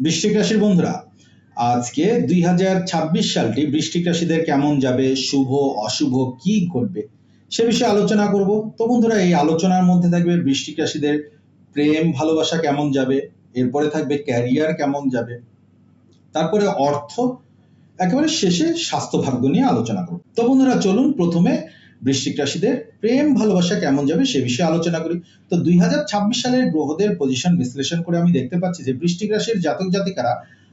বৃশ্চিক রাশির বন্ধুরা, আজকে দুই সালটি বৃশ্চিক রাশিদের কেমন যাবে, শুভ, অশুভ, কি ঘটবে, সে বিষয়ে আলোচনা করব। তো বন্ধুরা, এই আলোচনার মধ্যে থাকবে বৃশ্চিক রাশিদের প্রেম, ভালোবাসা কেমন যাবে, এরপরে থাকবে ক্যারিয়ার কেমন যাবে, তারপরে অর্থ, একেবারে শেষে স্বাস্থ্য ভাগ্য নিয়ে আলোচনা করব। তো বন্ধুরা, চলুন প্রথমে বৃশ্চিক রাশিদের প্রেম ভালোবাসা কেমন যাবে সে বিষয়ে আলোচনা করি। তো দুই হাজার ছাব্বিশ সালের গ্রহদের পজিশন বিশ্লেষণ করে আমি দেখতে পাচ্ছি যে বৃশ্চিক রাশির জাতক জাতিকারা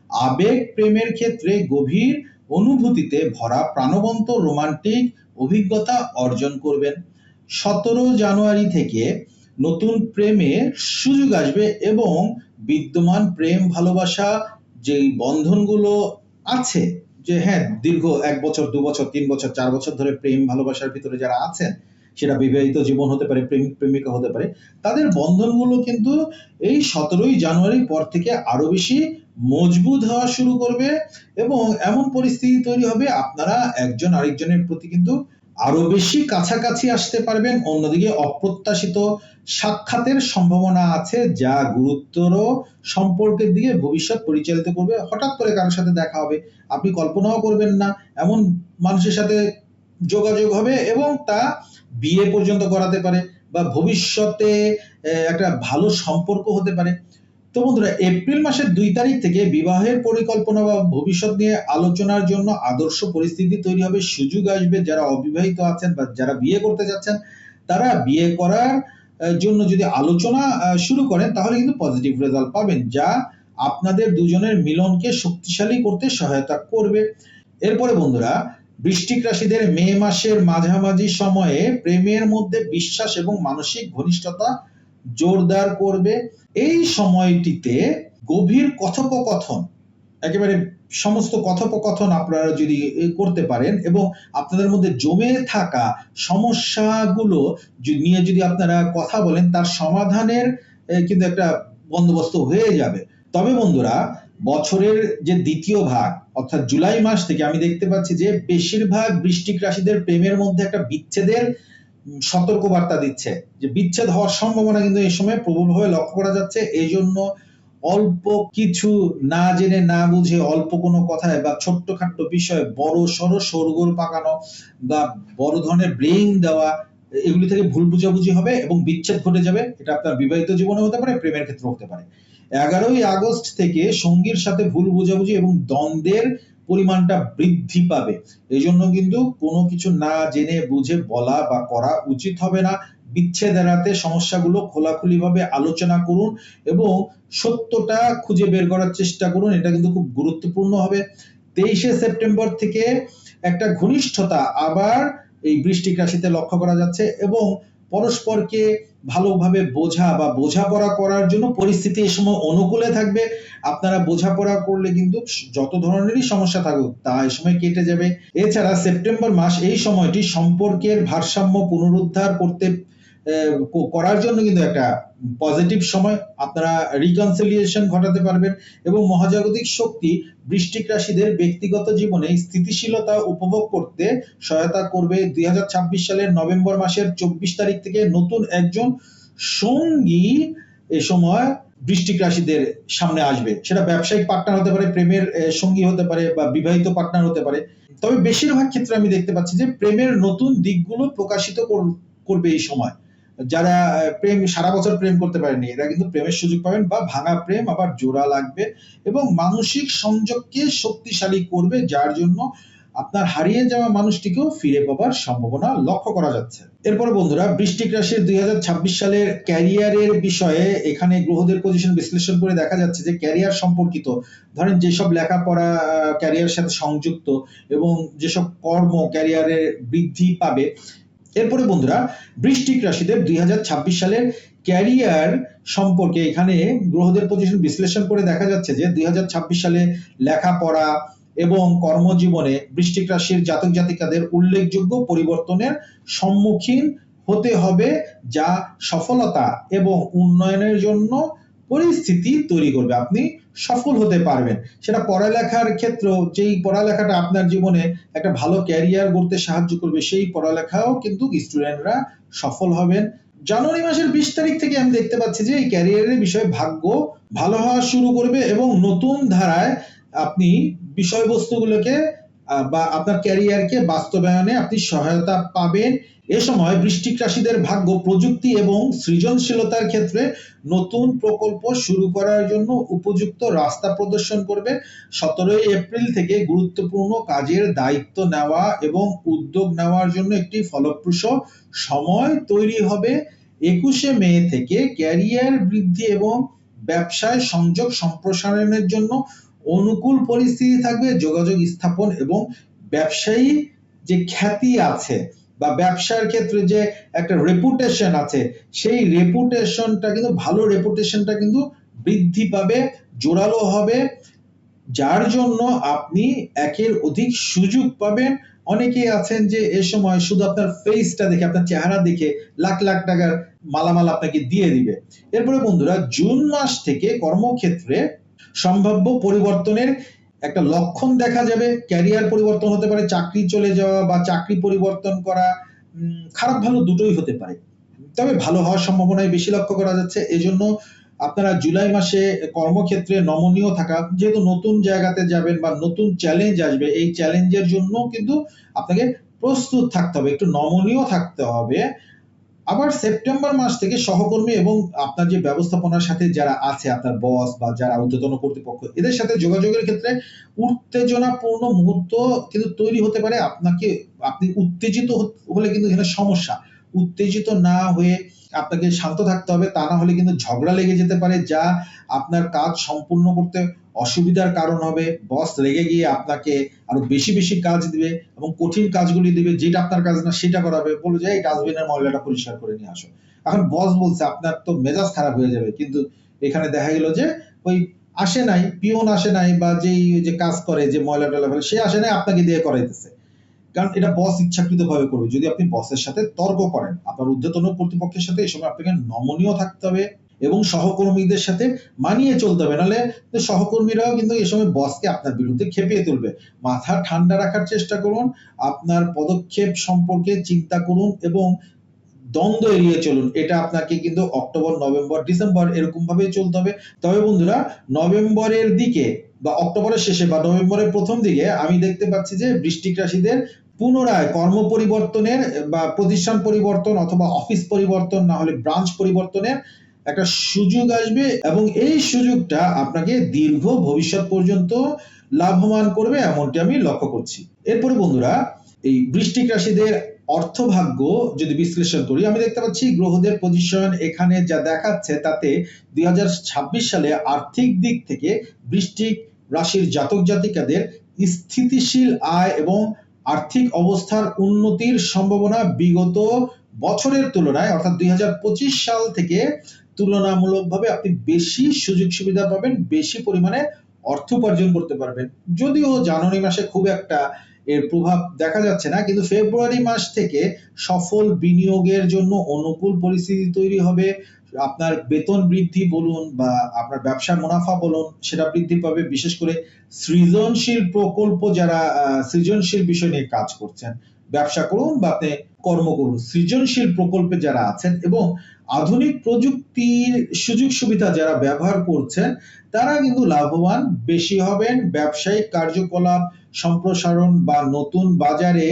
আবেগ প্রেমের ক্ষেত্রে গভীর অনুভূতিতে ভরা প্রাণবন্ত রোমান্টিক অভিজ্ঞতা অর্জন করবেন। সতেরো জানুয়ারি থেকে নতুন প্রেমের সুযোগ আসবে এবং বিদ্যমান প্রেম ভালোবাসা যেই বন্ধনগুলো আছে যে হ্যাঁ দীর্ঘ এক বছর, দু বছর, তিন বছর, চার বছর ধরে প্রেম, ভালোবাসার ভিতরে যারা আছেন, সেটা বিবাহিত জীবন হতে পারে, প্রেমিক, প্রেমিকা হতে পারে, তাদের বন্ধনগুলো কিন্তু এই সতেরোই জানুয়ারির পর থেকে আরও বেশি মজবুত হওয়া শুরু করবে এবং এমন পরিস্থিতি তৈরি হবে, আপনারা একজন আরেকজনের প্রতি কিন্তু আরও বেশি কাছাকাছি আসতে পারবেন। অন্যদিকে অপ্রত্যাশিত সাক্ষাতের সম্ভাবনা আছে, যা গুরুতর সম্পর্কের দিকে ভবিষ্যৎ পরিচালিত করবে। হঠাৎ করে কারোর সাথে দেখা হবে, আপনি কল্পনাও করবেন না। এমন মানুষের সাথে যোগাযোগ হবে এবং তা বিয়ে পর্যন্ত করাতে পারে বা ভবিষ্যতে একটা ভালো সম্পর্ক হতে পারে। তো বন্ধুরা, এপ্রিল মাসের দুই তারিখ থেকে বিবাহের পরিকল্পনা বা ভবিষ্যৎ নিয়ে আলোচনার জন্য আদর্শ পরিস্থিতি তৈরি হবে, সুযোগ আসবে। যারা অবিবাহিত আছেন বা যারা বিয়ে করতে যাচ্ছেন, তারা বিয়ে করার জন্য যদি আলোচনা শুরু করেন, তাহলে কিন্তু পজিটিভ রেজাল্ট পাবেন, যা আপনাদের দুজনের মিলনকে শক্তিশালী করতে সহায়তা করবে। এরপরে বন্ধুরা, বৃশ্চিক রাশিদের মে মাসের মাঝামাঝি সময়ে প্রেমের মধ্যে বিশ্বাস এবং মানসিক ঘনিষ্ঠতা জোরদার করবে। এই সময়টিতে গভীর কথোপকথন, একেবারে সমস্ত কথোপকথন আপনারা যদি করতে পারেন এবং আপনাদের মধ্যে জমে থাকা সমস্যাগুলো নিয়ে যদি আপনারা কথা বলেন, তার সমাধানের কিন্তু একটা বন্দোবস্ত হয়ে যাবে। তবে বন্ধুরা, বছরের যে দ্বিতীয় ভাগ, অর্থাৎ জুলাই মাস থেকে আমি দেখতে পাচ্ছি যে, বেশিরভাগ বৃষ্টিক রাশিদের প্রেমের মধ্যে একটা বিচ্ছেদের সতর্কবার্তা দিচ্ছে যে বিচ্ছেদ হওয়ার সম্ভাবনা কিন্তু এই সময় প্রবলভাবে লক্ষ্য করা যাচ্ছে। এই জন্য অল্প কিছু না জেনে, না বুঝে অল্প কোনো কথায় বা ছোট্টখাট্ট বিষয়ে বড় সড়ো সরগোল পাকানো বা বড় ধরনের ব্রেইন দেওয়া, এগুলি থেকে ভুল বুঝাবুঝি হবে এবং বিচ্ছেদ ঘটে যাবে। এটা আপনার বিবাহিত জীবনে হতে পারে, প্রেমের ক্ষেত্রে হতে পারে। এগারোই আগস্ট থেকে সঙ্গীর সাথে ভুল বুঝাবুঝি এবং দ্বন্দ্বের পরিমাণটা বৃদ্ধি পাবে। এই জন্য কিন্তু কোনো কিছু না জেনে, বুঝে, বলা বা করা উচিত হবে না। বিচ্ছেদ এড়াতে সমস্যাগুলো খোলাখুলি ভাবে আলোচনা করুন এবং সত্যটা খুঁজে বের করার চেষ্টা করুন, এটা কিন্তু খুব গুরুত্বপূর্ণ হবে। তেইশে সেপ্টেম্বর থেকে একটা ঘনিষ্ঠতা আবার এই বৃষ্টিক রাশিতে লক্ষ্য করা যাচ্ছে এবং পরস্পরকে ভালোভাবে বোঝা বা বোঝাপড়া করার জন্য পরিস্থিতি এই সময় অনুকূলে থাকবে। আপনারা বোঝাপড়া করলে কিন্তু যত ধরনেরই সমস্যা থাকুক, তা এই সময় কেটে যাবে। এছাড়া সেপ্টেম্বর মাস এই সময়টি সম্পর্কের ভারসাম্য পুনরুদ্ধার করতে করার জন্য কিন্তু একটা পজিটিভ সময়। আপনারা রিকনসিলিয়েশন ঘটাতে পারবেন এবং মহাজাগতিক শক্তি বৃষ্টিক রাশিদের ব্যক্তিগত জীবনে স্থিতিশীলতা উপভোগ করতে সহায়তা করবে দুই সালের নভেম্বর মাসের চব্বিশ তারিখ থেকে নতুন একজন সঙ্গী এ সময় বৃষ্টিক রাশিদের সামনে আসবে। সেটা ব্যবসায়িক পার্টনার হতে পারে, প্রেমের সঙ্গী হতে পারে বা বিবাহিত পার্টনার হতে পারে। তবে বেশিরভাগ ক্ষেত্রে আমি দেখতে পাচ্ছি যে প্রেমের নতুন দিকগুলো প্রকাশিত কর- করবে এই সময়। যারা প্রেম, সারা বছর প্রেম করতে পারেনি, এরা কিন্তু প্রেমের সুযোগ পাবেন বা ভাঙা প্রেম, আবার জোড়া লাগবে এবং মানসিক সংযোগকে শক্তিশালী করবে, যার জন্য আপনার হারিয়ে যাওয়া মানুষটিকেও ফিরে পাবার সম্ভাবনা লক্ষ্য করা যাচ্ছে। এরপরে বন্ধুরা বৃষ্টিক রাশির দুই হাজার ছাব্বিশ সালের ক্যারিয়ারের বিষয়ে এখানে গ্রহদের পজিশন বিশ্লেষণ করে দেখা যাচ্ছে যে ক্যারিয়ার সম্পর্কিত, ধরেন যেসব লেখাপড়া ক্যারিয়ারের সাথে সংযুক্ত এবং যেসব কর্ম ক্যারিয়ারের বৃদ্ধি পাবে এরপরে বন্ধুরা বৃষ্টিক রাশিদের দুই হাজার ছাব্বিশ সালের ক্যারিয়ার সম্পর্কে এখানে গ্রহদের পজিশন বিশ্লেষণ করে দেখা যাচ্ছে যে দুই হাজার ছাব্বিশ সালে লেখাপড়া এবং কর্মজীবনে বৃষ্টিক রাশির জাতক জাতিকাদের উল্লেখযোগ্য পরিবর্তনের সম্মুখীন হতে হবে, যা সফলতা এবং উন্নয়নের জন্য পরিস্থিতি তৈরি করবে। আপনি সফল হতে পারবেন। সেটা পড়ালেখার ক্ষেত্রেও, যেই পড়ালেখাটা আপনার জীবনে একটা ভালো ক্যারিয়ার গড়তে সাহায্য করবে, সেই পড়ালেখাও কিন্তু স্টুডেন্টরা সফল হবেন। জানুয়ারি মাসের বিশ তারিখ থেকে আমি দেখতে পাচ্ছি যে, এই ক্যারিয়ারের বিষয়ে ভাগ্য ভালো হওয়া শুরু করবে এবং নতুন ধারায় আপনি বিষয়বস্তুগুলোকে বা আপনার ক্যারিয়ারকে বাস্তবায়নে আপনি সহায়তা পাবেন। এ সময় বৃষ্টিক রাশিদের ভাগ্য প্রযুক্তি এবং সৃজনশীলতার ক্ষেত্রে নতুন প্রকল্প শুরু করার জন্য উপযুক্ত রাস্তা প্রদর্শন করবে। সতেরোই এপ্রিল থেকে গুরুত্বপূর্ণ কাজের দায়িত্ব নেওয়া এবং উদ্যোগ নেওয়ার জন্য একটি ফলপ্রসূ সময় তৈরি হবে। একুশে মে থেকে ক্যারিয়ার বৃদ্ধি এবং ব্যবসায় সংযোগ সম্প্রসারণের জন্য অনুকূল পরিস্থিতি থাকবে, যোগাযোগ স্থাপন এবং ব্যবসায়ী যে খ্যাতি আছে বা ব্যবসার ক্ষেত্রে যে একটা রেপুটেশন আছে, সেই রেপুটেশনটা কিন্তু, ভালো রেপুটেশনটা কিন্তু বৃদ্ধি পাবে, জোরালো হবে। যার জন্য আপনি একের অধিক সুযোগ পাবেন। অনেকেই আছেন যে এ সময় শুধু আপনার ফেসটা দেখে, আপনার চেহারা দেখে লাখ লাখ টাকার মালামাল আপনাকে দিয়ে দিবে। এরপরে বন্ধুরা, জুন মাস থেকে কর্মক্ষেত্রে সম্ভাব্য পরিবর্তনের একটা লক্ষণ দেখা যাবে ক্যারিয়ার পরিবর্তন হতে পারে, চাকরি চলে যাওয়া বা চাকরি পরিবর্তন করা খারাপ ভালো দুটোই হতে পারে। তবে ভালো হওয়ার সম্ভাবনাই বেশি লক্ষ্য করা যাচ্ছে। এজন্য আপনারা জুলাই মাসে কর্মক্ষেত্রে নমনীয় থাকা, যেহেতু নতুন জায়গাতে যাবেন বা নতুন চ্যালেঞ্জ আসবে, এই চ্যালেঞ্জের জন্য কিন্তু আপনাকে প্রস্তুত থাকতে হবে, একটু নমনীয় থাকতে হবে। আবার সেপ্টেম্বর মাস থেকে সহকর্মী এবং আপনার যে ব্যবস্থাপনার সাথে যারা আছে, আপনার বস বা যারা ঊর্ধ্বতন কর্তৃপক্ষ, এদের সাথে যোগাযোগের ক্ষেত্রে উত্তেজনাপূর্ণ মুহূর্ত কিন্তু তৈরি হতে পারে। আপনাকে, আপনি উত্তেজিত হলে কিন্তু এখানে সমস্যা। উত্তেজিত না হয়ে আপনাকে শান্ত থাকতে হবে, তা না হলে কিন্তু ঝগড়া লেগে যেতে পারে, যা আপনার কাজ সম্পূর্ণ করতে অসুবিধার কারণ হবে। বস রেগে গিয়ে আপনাকে আরও বেশি বেশি কাজ দিবে এবং কঠিন কাজগুলি দিবে, যেটা আপনার কাজ না সেটা করাবে। বলবে যে, এই ডাস্টবিনের ময়লাটা পরিষ্কার করে নিয়ে আসো। এখন বস বলছে, আপনার তো মেজাজ খারাপ হয়ে যাবে। কিন্তু এখানে দেখা গেল যে, ওই আসে নাই, পিওন আসে নাই, বা যেই যে কাজ করে, যে ময়লা টয়লা ফেলে, সে আসে নাই, আপনাকে দিয়ে করাইতেছে। কারণ এটা বস ইচ্ছাকৃত ভাবে করবে। যদি আপনি বসের সাথে তর্ক করেন, আপনার ঊর্ধ্বতন কর্তৃপক্ষের সাথে এই সময় আপনাকে নমনীয় থাকতে হবে এবং সহকর্মীদের সাথে মানিয়ে চলতে হবে। নাহলে সহকর্মীরাও কিন্তু এই সময় বসকে আপনার বিরুদ্ধে খেপিয়ে তুলবে। মাথা ঠান্ডা রাখার চেষ্টা করুন, আপনার পদক্ষেপ সম্পর্কে চিন্তা করুন এবং দ্বন্দ্ব এড়িয়ে চলুন। এটা আপনাকে কিন্তু অক্টোবর, নভেম্বর, ডিসেম্বর এরকম ভাবে চলতে হবে। তবে বন্ধুরা, নভেম্বরের দিকে বা অক্টোবরের শেষে বা নভেম্বরের প্রথম দিকে আমি দেখতে পাচ্ছি যে বৃষ্টিক রাশিদের পুনরায় কর্ম পরিবর্তনের বা প্রতিষ্ঠান পরিবর্তন অথবা অফিস পরিবর্তন, না হলে ব্রাঞ্চ পরিবর্তনের একটা সুযোগ আসবে এবং এই সুযোগটা আপনাকে দীর্ঘ ভবিষ্যৎ পর্যন্ত লাভবান করবে এমনটি আমি লক্ষ্য করছি। এরপরে বন্ধুরা, এই বৃষ্টিক রাশিদের অর্থভাগ্য যদি বিশ্লেষণ করি, আমি দেখতে পাচ্ছি গ্রহদের পজিশন এখানে যা দেখাচ্ছে তাতে দুই হাজার ছাব্বিশ সালে আর্থিক দিক থেকে বৃষ্টিক রাশির জাতক জাতিকাদের স্থিতিশীল আয় এবং আর্থিক অবস্থার উন্নতির সম্ভাবনা বিগত বছরের তুলনায়, অর্থাৎ দুই হাজার পঁচিশ সাল থেকে তুলনামূলকভাবে আপনি বেশি সুযোগ সুবিধা পাবেন, বেশি পরিমাণে অর্থ উপার্জন করতে পারবেন। যদিও জানুয়ারি মাসে খুব একটা এর প্রভাব দেখা যাচ্ছে না, কিন্তু ফেব্রুয়ারি মাস থেকে সফল বিনিয়োগের জন্য অনুকূল পরিস্থিতি তৈরি হবে। আপনার বেতন বৃদ্ধি বলুন বা আপনার ব্যবসার মুনাফা বলুন, সেটা বৃদ্ধি পাবে, বিশেষ করে সৃজনশীল প্রকল্প যারা সৃজনশীল বিষয় নিয়ে কাজ করছেন, ব্যবসা করুন বা আপনি কর্ম করুন, সৃজনশীল প্রকল্পে যারা আছেন এবং আধুনিক প্রযুক্তির সুযোগ সুবিধা যারা ব্যবহার করছেন, তারা কিন্তু লাভবান, বেশি হবেন, ব্যবসায়িক কার্যকলাপ, সম্প্রসারণ বা নতুন বাজারে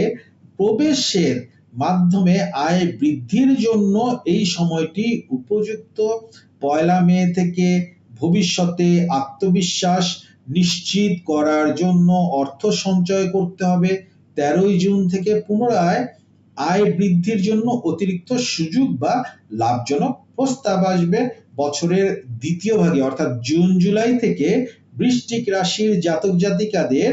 প্রবেশের মাধ্যমে আয় বৃদ্ধির জন্য এই সময়টি উপযুক্ত। পয়লা মে থেকে ভবিষ্যতে আত্মবিশ্বাস নিশ্চিত করার জন্য অর্থ সঞ্চয় করতে হবে। তেরোই জুন থেকে পুনরায় আয় বৃদ্ধির জন্য অতিরিক্ত সুযোগ বা লাভজনক প্রস্তাব আসবে বছরের দ্বিতীয় ভাগে, অর্থাৎ জুন, জুলাই থেকে বৃশ্চিক রাশির জাতক জাতিকাদের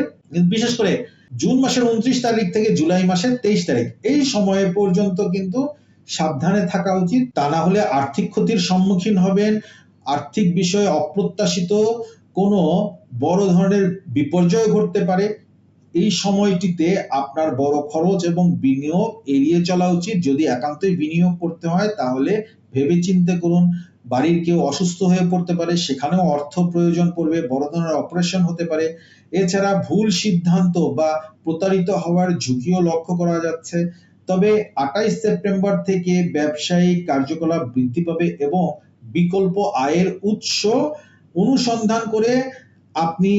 বিশেষ করে জুন মাসের উনত্রিশ তারিখ থেকে জুলাই মাসের তেইশ তারিখ। এই সময় পর্যন্ত কিন্তু সাবধানে থাকা উচিত। তা না হলে আর্থিক ক্ষতির সম্মুখীন হবেন। আর্থিক বিষয়ে অপ্রত্যাশিত কোনো বড় ধরনের বিপর্যয় ঘটতে পারে। এই সময়টিতে আপনার বড় খরচ এবং বিনিয়োগ এড়িয়ে চলা উচিত। যদি একান্তই বিনিয়োগ করতে হয়, তাহলে ভেবে চিন্তে করুন। বাড়ির কেউ অসুস্থ হয়ে পড়তে পারে, সেখানেও অর্থ প্রয়োজন পড়বে, বড় ধরনের অপারেশন হতে পারে। এছাড়া ভুল সিদ্ধান্ত বা প্রতারিত হওয়ার ঝুঁকিও লক্ষ্য করা যাচ্ছে। তবে আঠাইশ সেপ্টেম্বর থেকে ব্যবসায়িক কার্যকলাপ বৃদ্ধি পাবে এবং বিকল্প আয়ের উৎস অনুসন্ধান করে আপনি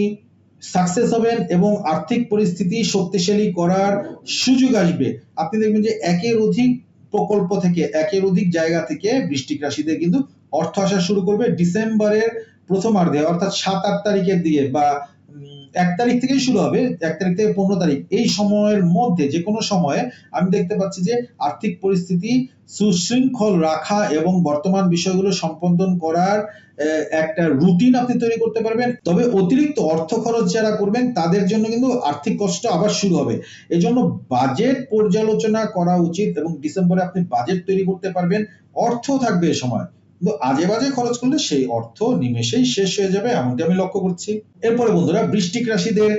সাকসেস হবেন এবং আর্থিক পরিস্থিতি শক্তিশালী করার সুযোগ আসবে। আপনি দেখবেন যে একের অধিক প্রকল্প থেকে, একের অধিক জায়গা থেকে বৃষ্টিক রাশিদের কিন্তু অর্থ আসা শুরু করবে ডিসেম্বরের প্রথমার্ধে অর্থাৎ সাত, আট তারিখের দিকে বা এক তারিখ থেকেই শুরু হবে, এক তারিখ থেকে পনেরো তারিখ। এই সময়ের মধ্যে, যে কোনো সময়ে আমি দেখতে পাচ্ছি যে আর্থিক পরিস্থিতি সুশৃঙ্খল রাখা এবং বর্তমান বিষয়গুলো সম্পাদন করার একটা রুটিন আপনি তৈরি করতে পারবেন। তবে অতিরিক্ত অর্থ খরচ যারা করবেন, তাদের জন্য কিন্তু আর্থিক কষ্ট আবার শুরু হবে। এই জন্য বাজেট পর্যালোচনা করা উচিত এবং ডিসেম্বরে আপনি বাজেট তৈরি করতে পারবেন। অর্থ থাকবে এ সময়। কিন্তু আজে বাজে খরচ করলে সেই অর্থ নিমেষেই শেষ হয়ে যাবে, এমনটি আমি লক্ষ্য করছি। এরপরে বন্ধুরা, বৃষ্টিক রাশিদের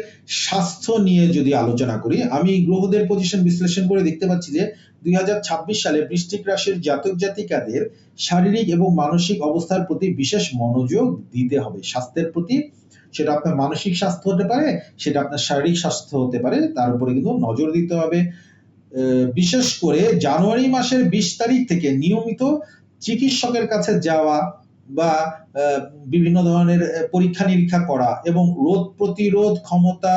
স্বাস্থ্য নিয়ে যদি আলোচনা করি, আমি গ্রহদের পজিশন বিশ্লেষণ করে দেখতে পাচ্ছি যে, দুই সালে বৃষ্টিক রাশির জাতক জাতিকাদের শারীরিক এবং মানসিক অবস্থার প্রতি বিশেষ মনোযোগ দিতে হবে, স্বাস্থ্যের প্রতি। সেটা আপনার মানসিক স্বাস্থ্য হতে পারে, সেটা আপনার শারীরিক স্বাস্থ্য হতে পারে, তার উপরে কিন্তু নজর দিতে হবে। বিশেষ করে জানুয়ারি মাসের বিশ তারিখ থেকে নিয়মিত চিকিৎসকের কাছে যাওয়া বা বিভিন্ন ধরনের পরীক্ষা নিরীক্ষা করা এবং রোগ প্রতিরোধ ক্ষমতা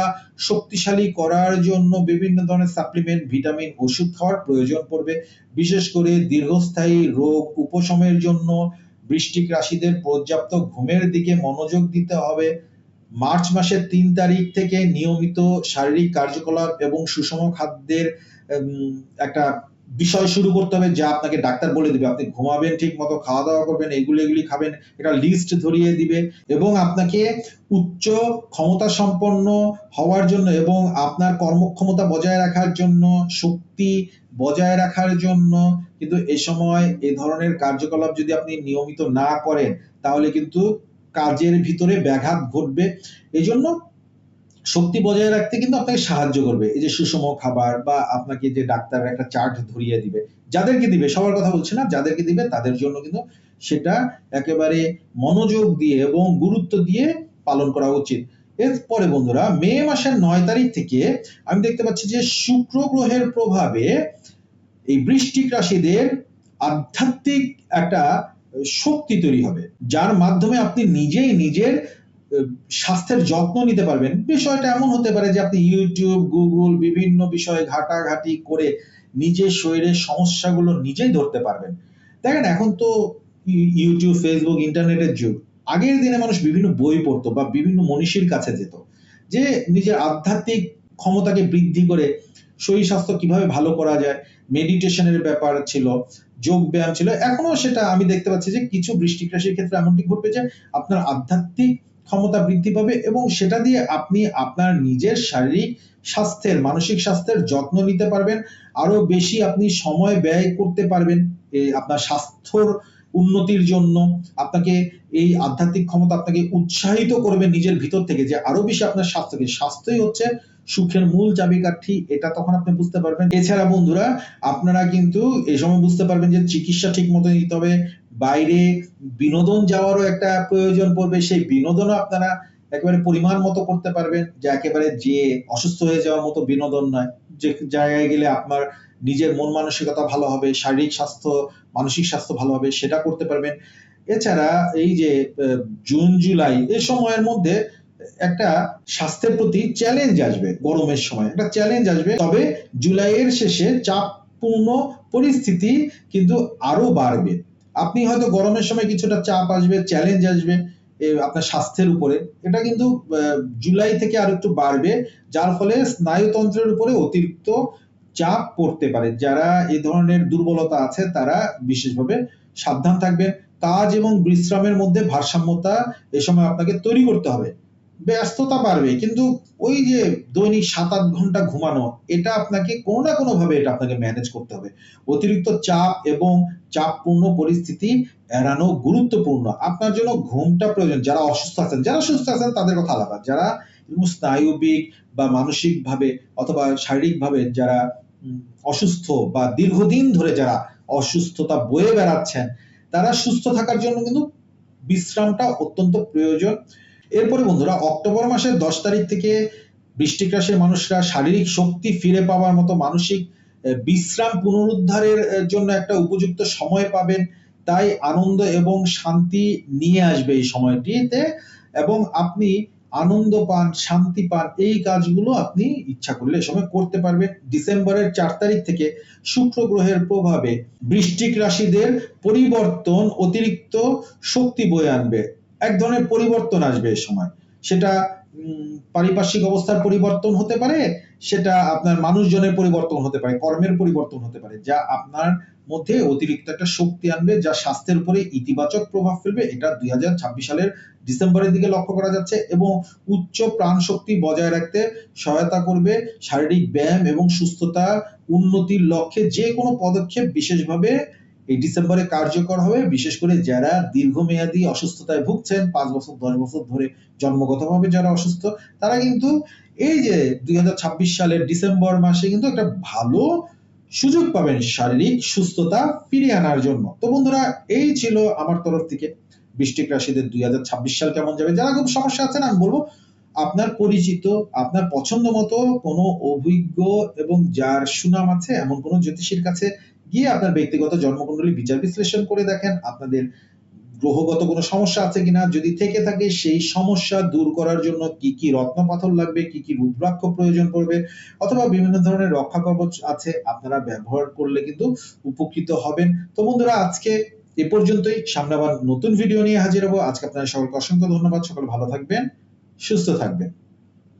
শক্তিশালী করার জন্য বিভিন্ন ধরনের সাপ্লিমেন্ট ভিটামিন ওষুধ খাওয়ার প্রয়োজন পড়বে। বিশেষ করে দীর্ঘস্থায়ী রোগ উপশমের জন্য বৃষ্টিক রাশিদের পর্যাপ্ত ঘুমের দিকে মনোযোগ দিতে হবে। মার্চ মাসের তিন তারিখ থেকে নিয়মিত শারীরিক কার্যকলাপ এবং সুষম খাদ্যের একটা বিষয় শুরু করতে হবে, যা আপনাকে ডাক্তার বলে দিবে। আপনি ঘুমাবেন ঠিক মতো খাওয়া দাওয়া করবেন, এগুলি এগুলি খাবেন, এটা লিস্ট ধরিয়ে দিবে এবং আপনাকে উচ্চ ক্ষমতা সম্পন্ন হওয়ার জন্য এবং আপনার কর্মক্ষমতা বজায় রাখার জন্য, শক্তি বজায় রাখার জন্য কিন্তু এ সময় এ ধরনের কার্যকলাপ যদি আপনি নিয়মিত না করেন, তাহলে কিন্তু কাজের ভিতরে ব্যাঘাত ঘটবে। এই জন্য শক্তি বজায় রাখতে কিন্তু আপনাকে সাহায্য করবে। এই যে সুষম খাবার বা আপনাকে যে ডাক্তার একটা চার্ট ধরিয়ে দিবে, যাদেরকে দিবে, সবার কথা বলছি না, যাদেরকে দিবে তাদের জন্য কিন্তু সেটা একেবারে মনোযোগ দিয়ে এবং গুরুত্ব দিয়ে পালন করা উচিত। এরপরে বন্ধুরা, মে মাসের নয় তারিখ থেকে আমি দেখতে পাচ্ছি যে শুক্র গ্রহের প্রভাবে এই বৃষ্টিক রাশিদের আধ্যাত্মিক একটা শক্তি তৈরি হবে, যার মাধ্যমে আপনি নিজেই নিজের স্বাস্থ্যের যত্ন নিতে পারবেন। বিষয়টা এমন হতে পারে যে আপনি ইউটিউব গুগল বিভিন্ন বিষয়ে ঘাটাঘাটি করে নিজের শরীরের সমস্যাগুলো নিজেই ধরতে পারবেন। দেখেন, এখন তো ইউটিউব ফেসবুক ইন্টারনেটের যুগ। আগের দিনে মানুষ বিভিন্ন বই পড়তো বা বিভিন্ন মনীষীর কাছে যেত যে নিজের আধ্যাত্মিক ক্ষমতাকে বৃদ্ধি করে শরীর স্বাস্থ্য কীভাবে ভালো করা যায় মেডিটেশনের ব্যাপার ছিল, যোগ ব্যায়াম ছিল। এখনও সেটা আমি দেখতে পাচ্ছি যে কিছু বৃষ্টিক রাশির ক্ষেত্রে এমনটি ঘটবে যে আপনার আধ্যাত্মিক ক্ষমতা বৃদ্ধি পাবে এবং সেটা দিয়ে আপনি আপনার নিজের শারীরিক স্বাস্থ্যের, মানসিক স্বাস্থ্যের যত্ন নিতে পারবেন। আরও বেশি আপনি সময় ব্যয় করতে পারবেন আপনার স্বাস্থ্যর উন্নতির জন্য। আপনাকে এই আধ্যাত্মিক ক্ষমতা আপনাকে উৎসাহিত করবে নিজের ভিতর থেকে যে আরও বেশি আপনার স্বাস্থ্যকে স্বাস্থ্যই হচ্ছে সুখের মূল চাবিকাঠি, এটা তখন আপনি বুঝতে পারবেন। এছাড়া বন্ধুরা, আপনারা কিন্তু এই সময় বুঝতে পারবেন যে চিকিৎসা ঠিক মতো নিতে হবে বাইরে বিনোদন যাওয়ারও একটা প্রয়োজন পড়বে, সেই বিনোদনও আপনারা একেবারে পরিমাণ মতো করতে পারবেন, যে একেবারে যে অসুস্থ হয়ে যাওয়ার মতো বিনোদন নয়। যে জায়গায় গেলে আপনার নিজের মন মানসিকতা ভালো হবে, শারীরিক স্বাস্থ্য, মানসিক স্বাস্থ্য ভালো হবে, সেটা করতে পারবেন। এছাড়া এই যে জুন, জুলাই এই সময়ের মধ্যে একটা স্বাস্থ্যের প্রতি চ্যালেঞ্জ আসবে গরমের সময়। একটা চ্যালেঞ্জ আসবে। তবে জুলাইয়ের শেষে চাপপূর্ণ পরিস্থিতি কিন্তু আরও বাড়বে। আপনি হয়তো গরমের সময় কিছুটা চাপ আসবে চ্যালেঞ্জ আসবে আপনার স্বাস্থ্যের উপরে। এটা কিন্তু জুলাই থেকে আর একটু বাড়বে, যার ফলে স্নায়ুতন্ত্রের উপরে অতিরিক্ত চাপ পড়তে পারে। যারা এ ধরনের দুর্বলতা আছে, তারা বিশেষভাবে সাবধান থাকবেন। কাজ এবং বিশ্রামের মধ্যে ভারসাম্যতা এ সময় আপনাকে তৈরি করতে হবে। ব্যস্ততা বাড়বে, কিন্তু ওই যে দৈনিক সাত আট ঘণ্টা ঘুমানো, এটা আপনাকে কোনো না কোনো ভাবে এটা আপনাকে ম্যানেজ করতে হবে। অতিরিক্ত চাপ এবং চাপপূর্ণ পরিস্থিতি এড়ানো গুরুত্বপূর্ণ। আপনার জন্য ঘুমটা প্রয়োজন। যারা অসুস্থ আছেন, যারা সুস্থ আছেন, তাদের কথা আলাদা। যারা স্নায়ুবিক বা মানসিক ভাবে অথবা শারীরিক ভাবে যারা অসুস্থ বা দীর্ঘদিন ধরে যারা অসুস্থতা বয়ে বেড়াচ্ছেন, তারা সুস্থ থাকার জন্য কিন্তু বিশ্রামটা অত্যন্ত প্রয়োজন। এরপরে বন্ধুরা, অক্টোবর মাসের দশ তারিখ থেকে বৃষ্টিক রাশির মানুষরা শারীরিক শক্তি ফিরে পাওয়ার মতো মানসিক বিশ্রাম পুনরুদ্ধারের জন্য একটা উপযুক্ত সময় পাবেন। তাই আনন্দ এবং শান্তি নিয়ে আসবে এই সময়টিতে এবং আপনি আনন্দ পান, শান্তি পান, এই কাজগুলো আপনি ইচ্ছা করলে সময় করতে পারবেন। ডিসেম্বরের চার তারিখ থেকে শুক্র গ্রহের প্রভাবে বৃষ্টিক রাশিদের পরিবর্তন অতিরিক্ত শক্তি বয়ে আনবে। এক ধরনের পরিবর্তন আসবে এই সময়। সেটা পারিপার্শ্বিক অবস্থার পরিবর্তন হতে পারে, সেটা আপনার মানুষজনের পরিবর্তন হতে পারে, কর্মের পরিবর্তন হতে পারে, যা আপনার মধ্যে অতিরিক্ত একটা শক্তি আনবে, যা স্বাস্থ্যের উপরে ইতিবাচক প্রভাব ফেলবে। এটা দুই হাজার ছাব্বিশ সালের ডিসেম্বরের দিকে লক্ষ্য করা যাচ্ছে এবং উচ্চ প্রাণ শক্তি বজায় রাখতে সহায়তা করবে। শারীরিক ব্যায়াম এবং সুস্থতা উন্নতির লক্ষ্যে যে কোনো পদক্ষেপ বিশেষভাবে এই ডিসেম্বরে কার্যকর হবে, বিশেষ করে যারা দীর্ঘমেয়াদী অসুস্থতায় ভুগছেন, পাঁচ বছর, দশ বছর ধরে জন্মগতভাবে যারা অসুস্থ, তারা কিন্তু এই যে দুই সালের ডিসেম্বর মাসে কিন্তু একটা ভালো সুযোগ পাবেন শারীরিক সুস্থতা ফিরিয়ে আনার জন্য। তো বন্ধুরা, এই ছিল আমার তরফ থেকে বৃষ্টিক রাশিদের দুই হাজার ছাব্বিশ সাল কেমন যাবে? যারা খুব সমস্যা আছেন, আমি বলব, আপনার পরিচিত, আপনার পছন্দ মতো কোনো অভিজ্ঞ এবং যার সুনাম আছে, এমন কোনো জ্যোতিষীর কাছে গিয়ে আপনার ব্যক্তিগত জন্মকুণ্ডলী বিচার বিশ্লেষণ করে দেখেন আপনাদের গ্রহগত কোনো সমস্যা আছে কিনা। যদি থেকে থাকে, সেই সমস্যা দূর করার জন্য কি কি রত্ন পাথর লাগবে, কি কি রুদ্রাক্ষ প্রয়োজন পড়বে, অথবা বিভিন্ন ধরনের রক্ষা কবচ আছে, আপনারা ব্যবহার করলে কিন্তু উপকৃত হবেন। তো বন্ধুরা, আজকে এ পর্যন্তই। সামনে আবার নতুন ভিডিও নিয়ে হাজির হব। আজকে আপনাদের সকলকে অসংখ্য ধন্যবাদ। সকল ভালো থাকবেন, সুস্থ থাকবেন।